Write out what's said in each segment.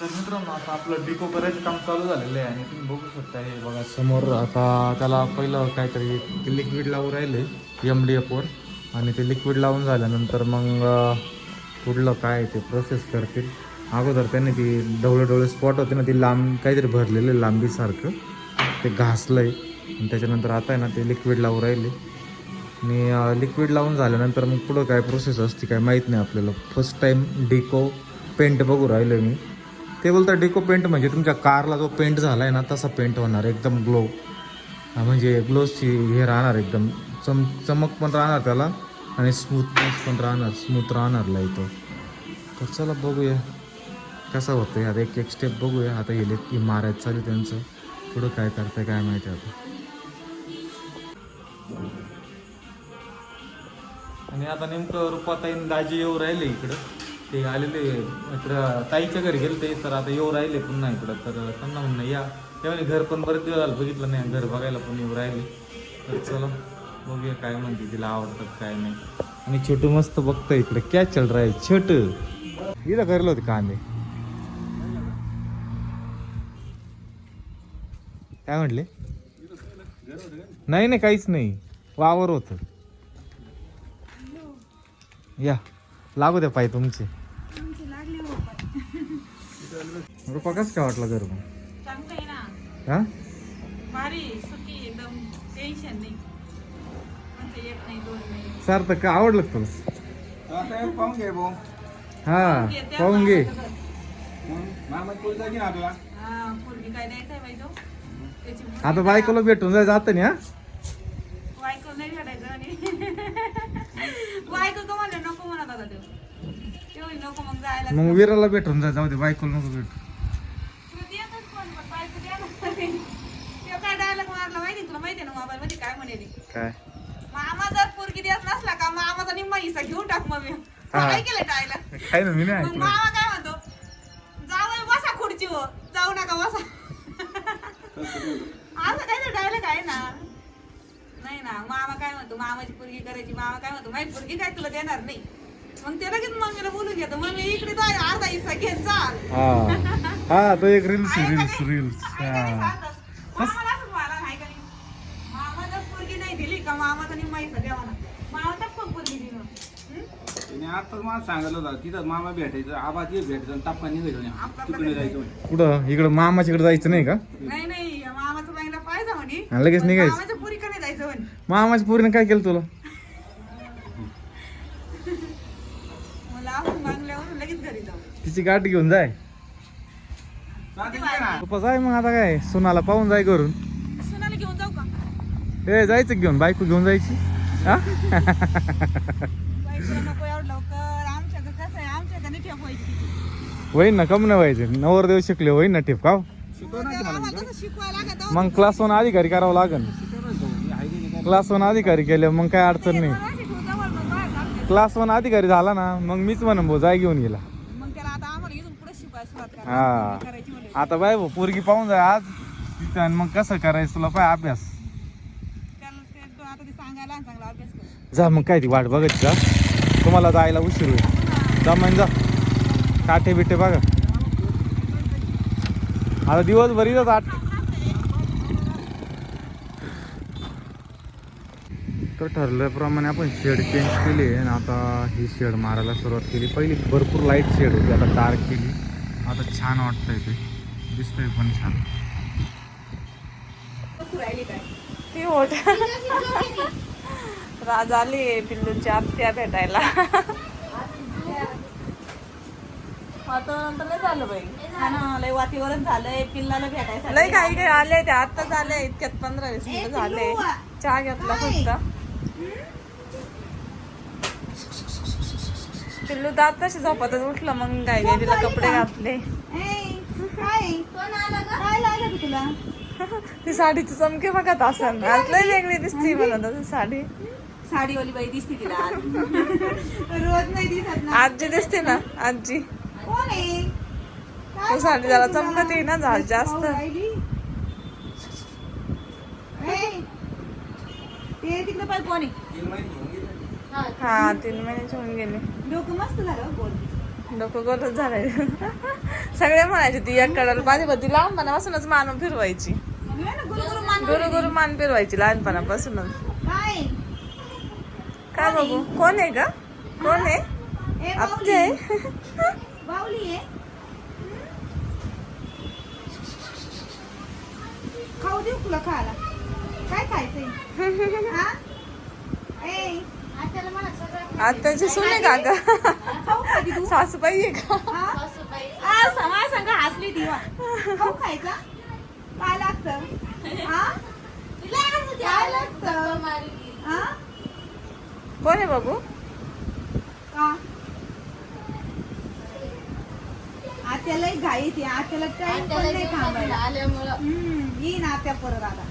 तर मित्रांनो आता आपलं डिको करायचं काम चालू झालेलं आहे आणि तुम्ही बघू शकता हे बघा समोर आता त्याला पहिलं काहीतरी लिक्विड लावून राहिले एम डी एफवर आणि ते लिक्विड लावून झाल्यानंतर मग पुढलं काय ते प्रोसेस करतील. अगोदर त्यांनी ती ढवळे ढवळे स्पॉट होते ना ती लांब काहीतरी भरलेलं आहे लांबीसारखं ते घासलं आहे आणि त्याच्यानंतर आता आहे ना ते लिक्विड लावून राहिले. आणि लिक्विड लावून झाल्यानंतर मग पुढं काय प्रोसेस असते काय माहीत नाही आपल्याला. फर्स्ट टाईम डिको पेंट बघू राहिलो मी. ते बोलतात डेको पेंट म्हणजे तुमच्या कारला जो पेंट झाला आहे ना तसा पेंट होणार एकदम ग्लो म्हणजे ग्लोची हे राहणार एकदम. चम चमक पण राहणार त्याला आणि स्मूथनेस पण राहणार स्मूथ राहणार लाइट तर चला बघूया. कसं होतं आता एक एक स्टेप बघूया. आता हे की मारायचं चालू त्यांचं. पुढं काय करताय काय माहिती आता. आणि आता नेमकं रुपाताईन दाजी येऊ राहिले इकडं. ते आलेले इकडं ताईच्या घरी गेले ते तर आता येऊ राहिले पुन्हा इकडं. तर त्यांना म्हणणं या. त्यामुळे घर पण बरेच दिवस झालं बघितलं नाही घर बघायला पण येऊ राहिले. तर चला बघूया काय म्हणते तिला आवडतात काय नाही. आणि छोटू मस्त बघतं इकडे. क्या चल रहा है छोट? इथं करलं होते कांदे. काय म्हटले? नाही नाही काहीच नाही. वावर होतं. या लागू द्या पाय तुमचे. रुपा कसं काय वाटलं घर हा? भारी सुट्टी एकदम टेन्शन नाही. म्हणजे सार्थक का आवडलं तुला पाहून घे भाऊ. हा पाहून घे हा, आता बायकोला भेटून जाय जात नाही हा? बायको नाही भेटायचं आणि बायको का म्हणलं नको म्हणत आता तो. तेवढी नको मग जायला मग विराला भेटून जाय जाऊ दे बायकोला नको भेटू. तुला देतच कोण पण बायको द्यायला ते काय डायलॉग मारला माहिती तुला? माहिती ना मोबाईल मध्ये काय म्हणेल काय? मामा जर पोरगी देत नसला का मामाचा निम्मा हिस्सा घेऊन टाक मग मी. काय केलं डायलॉग काय ना मी नाही मग ऐकलं. मामा काय म्हणतो? जाऊ बसा खुर्चीवर जाऊ नका बसा. असं काय तर डायलॉग आहे ना. नाही ना मामा काय म्हणतो? मामाची पुरगी करायची मामा काय म्हणतो? माझी पुरगी काय तुला देणार नाही? मग ते लगेच मम्मीला बोलून घेतो मम्मी इकडे जाय अर्धा हिस्सा घेत चाल. हा. हा तो एक रील्स रील्स नाही? रील्स आहे का नाही हा? मामाला का नाही? पुरगी नाही दिली का? मामाचा निम्मा हिस्सा द्यावा ना. मामा टप्पन पुरगी दिलं. हं? तिने आताच मला सांगितलं होतं तिथं मामा भेटायचं आबाज ये भेटायचं निघायचं तिकडे जायचं म्हणे. कुठं? इकडं मामाच्याकडे जायचं नाही का? नाही नाही. मामाचं बँकला पाहिजे म्हणे. हा, लगेच पण निघायचं. मामाच्या पुरी का नाही जायचं म्हणे. मामाच्या पोरीने काय केलं तुला मला आपण बांगल्यावरून लगेच घरी जाऊ तिची गाठ घेऊन जाय? पप्पा जाय मग आता काय? सुनाला पाहून जाय घरून. सुनाला घेऊन जाऊ का? ए जायचं घेऊन? बायको घेऊन जायची. हा? होईन ना कम नाही व्हायचे नवरदेव शिकले होईन ना ठेप का हो? मग क्लास वन अधिकारी करावं काय? क्लास वन अधिकारी केले मग काय अडचण नाही. क्लास वन अधिकारी झाला ना मग मीच म्हणून भाऊ जाय घेऊन गेला मग त्याला आता आम्हाला इथून पुढे शिकवायला सुरुवात करा हा. आता बाय भाऊ पोरगी पाहून जाय आज. तिथं आणि मग कसं करायचं तुला पाय अभ्यास. जा मग काय ती वाट बघायची का तुम्हाला जायला उशीर होईल. जा मग जा. काठे बिटे बघा. आता दिवसभर इथंच आठ. तर ठरल्याप्रमाणे आपण शेड चेंज केली आहे आणि आता ही शेड मारायला सुरुवात केली. पहिली भरपूर लाइट शेड होती आता डार्क केली. आता छान वाटतंय ते. दिसतंय पण छान. राज आली पिल्लूची आत्या भेटायला. वातावरण तर झालं बाई. हा ना लय वातावरण झालंय पिल्लाला भेटायचं लय काही काही आले ते. आता झाले इतक्यात पंधरा वीस मिनिटं झाले. चहा घेतला फक्त. पिल्लू तर आताशी झोपतच उठलं मग काय काय तिला कपडे घातले. ती साडीची चमके बघत असन आज लय वेगळी दिसते मला तशी साडी. साडीवाली बाई दिसते तिला आज. रोज नाही दिसत ना. आजी दिसते ना आजी. कोण आहे? ती साडी जरा चमकत आहे ना झाड जास्त. ते तिकडे पाय कोण आहे तीन महिने घेऊन गेले. हा तीन महिन्याचे होऊन गेले. डोकं मस्त झालं हो डोकं गोलच झालंय. सगळे म्हणायचे ती एक कडाला पण ती लहानपणापासूनच मान फिरवायची. गुरु गुरु मान फिरवायची. लहानपणापासूनच. काय? काय बघू? कोण आहे का कोण आहे? आपली आहे. खाऊ देऊ तुला खायला. काय खायचंय? हा? आत्याची सुने का ग खाऊ खाती तू सासूबाई आहे का? हा? आ, समा संग हसली ती वा. खाऊ खायचा? काय लागतं? हा? काय लागतं. हा? कोण आहे बघू का? आत्याला घाई येते आत्याला टाइम पण नाही थांबायला. हम्म, येईन आत्या परत आता.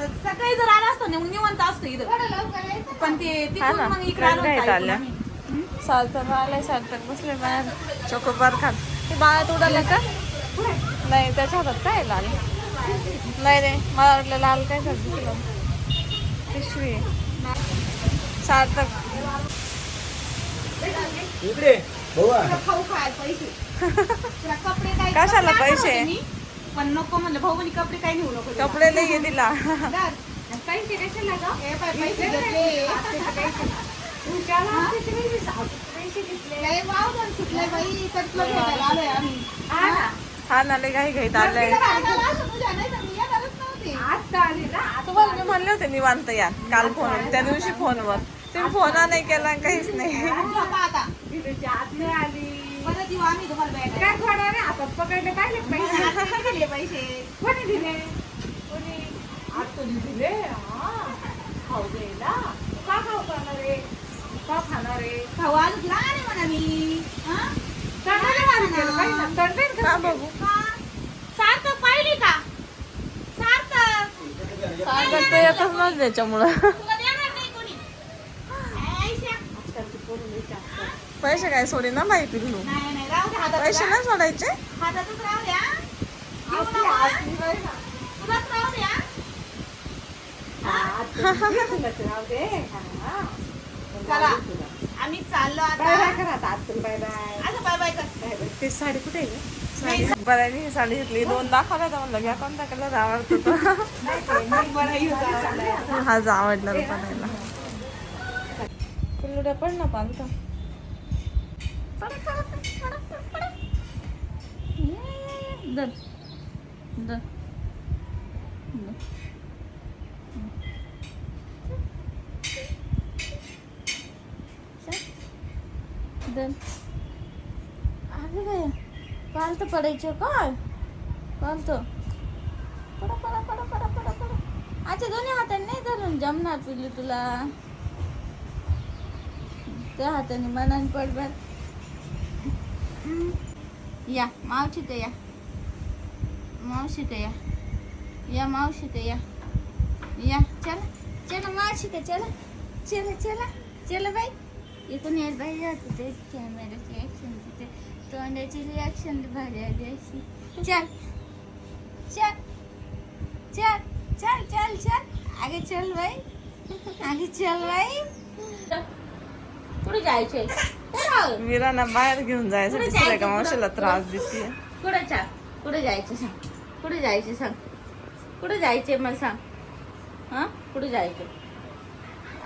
आता सकाळी जर आला असतो ना मग निवंत असतो इथं. पण ते तिकडून मग इकडे आलो घाईत होतो आल्या. ऐकून आम्ही. सार्थक आलाय सार्थक बसले बाहेर. चोकोबार खात. ते बाळात उडाले का नाही त्याच्या हातात काय आहे लाल? नाही रे मला वाटलं लाल काय झालं दिसलं पिशवी आहे. सार्थक. इकडे भाऊ तुला खाऊ खायला पैसे? तुला कपडे काय कशाला कपडे आणले पैसे? होते मी, पण नको म्हणलं भाऊ म्हणे कपडे काय घेऊ नको कपडे लई दार. पैसे कशाला ग? हे पाय, पैसे घेतले आत्याचे पैसे. लय वाव जण सुटलंय बाई. तर तुला भेटायला आलोय आम्ही. हा ना. लई घाई घाईत आलंय. तिला भेटायला आलो तुझ्या, नाही तर मी येणारच नव्हते. तुम्हाला मी म्हणले होते निवांत या काल फोन त्या दिवशी फोनवर. तुम्ही फोन नाही केला काहीच नाही. आता. परत येऊ आम्ही तुम्हाला भेटायला. आत्याने दिले? पैसे खाऊ आलो तुला आणि म्हणा मी. हा? म्हणा. का बघू? का? सार्थक पाहिली का? सार्थक सार्थक तर येतच नच त्याच्यामुळं. तुला देणार नाही कोणी ऐशा. पैसे काय सोडे ना दे हातात पैसे नाही सोडायचे? आम्ही चाललो आता. असं बाय बाय कर. ते साडी कुठे आहे? बरं ही साडी घेतली. दोन दाखवल्या तर म्हणलं घ्या कोणता कलर आवडतो तो. हा जो आवडला पिल्लुड्या पड ना पालतं. दर दर. दर अरे बाया पालतं पडायचं काय पालतं पडा पडा पडा पडा पडा पडा अच्छा दोन्ही हाताने नाही धरून जमणार पिल्लू तुला त्या हाताने मनाने पड या मावशी तर या. मावशी तर या. या मावशी या. या चला चला मावशी का चला. चला चला चला बाई. इकडून येत बाई जात ते कॅमेराची ॲक्शन तिथे तोंडाची रिॲक्शन भारी आली अशी. चल चल चल चल चल चल. आगे चल बाई. आगे चल बाई. कुठे जायचंय मीराना बाहेर घेऊन जायचं कुठे जायचं का? मावशीला त्रास देते कुठे चा कुठे जायचं सांग? कुठे जायचं सांग? कुठे जायचंय मला सांग? हा? कुठे जायचं?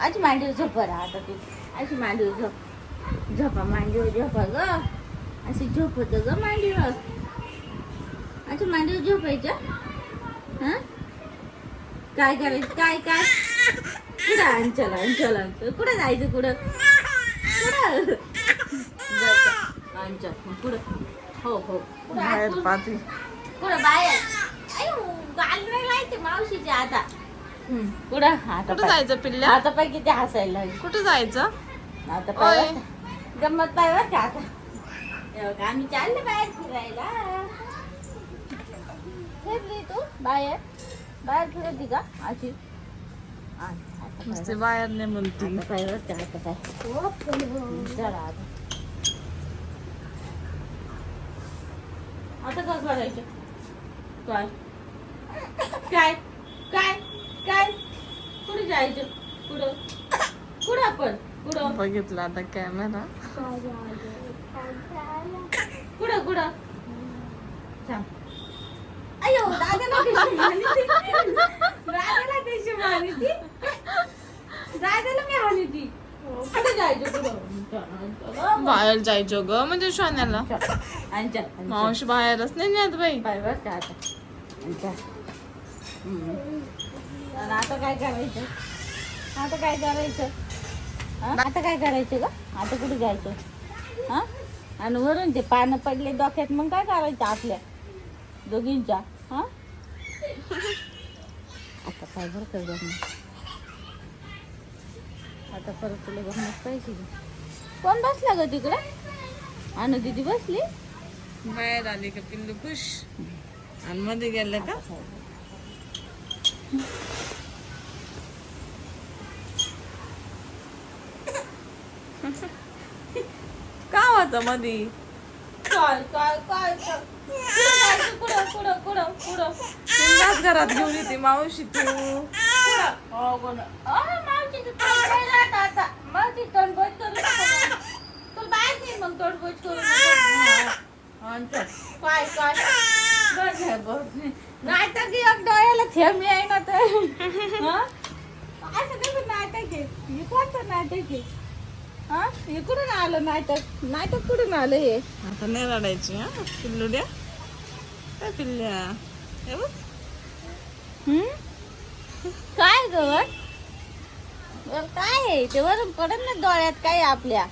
आज मांडीवर झोप बरं आता तू. अशी मांडीवर झोप. झोपा मांडीवर झोपा ग. अशी झोपत ग मांडीवर. अच्छा मांडीवर झोपायचं? हा? काय करायचं? काय काय? कुठं अंचल अंचल अंचल कुठं जायचं कुठं? कुठं जायचं हो हो बाहेर पाहते बाहेर नाही मावशीचे आता पुढं आता कुठं पाय- जायचं पिल्ल्या? आता पाय किती हसायला कुठं जायचं? आता पाय ओय. का? गंमत पाय का आता हे बघ, आम्ही चालले बाहेर. फिरायला फिरली तू बाहेर बाहेर फिरती का? अशी नुसते बाहेर नाही म्हणते. आता पाय बरं का आता कसं करायचं काय? काय? काय? काय? कुठे जायचं? कुठं? कुठं आपण? कुठं? बघितलं आता कॅमेरा कुठं? कुठं? थांब. अयो दादाला कशी मारली ती? दादाला कशी मारली ती? दादाला मी हानी ती कुठे जायचं कुठं बाहेर जायचं ग म्हणजे शाण्याला अंचल मावशी बाहेरच नाही नेत बाई. आता? काय करायचं? आता काय करायचं? आता काय करायचं ग? आता कुठे जायचं? हा? आणि वरून ते पानं पडले डोक्यात मग काय करायचं आपल्या? दोघींच्या हा? आता काय बरं कर आता परत तुला बघण्यात पाहिजे. कोण बसला ग तिकडं अनु दिदी बसली बाहेर आली का पिल्लू खुश आणि मध्ये गेलं का का होतं मध्ये काय काय काय? कुठं? कुठं कुठं कुठं घरात घेऊन येते मावशी तू कुठं? आता. मग काय काय नाटक डोळ्याला थेंब आहे ना तर असं कसं नाटक आहे हे कोणतं नाटक आहे हा कुठून आलं नाटक नाटक कुठून आलं हे आता नाही रडायची हा? पिल्लू द्या. काय पिल्ल्या. हे काय गवत काय आहे? ते वरून पडत ना डोळ्यात काय आपल्या?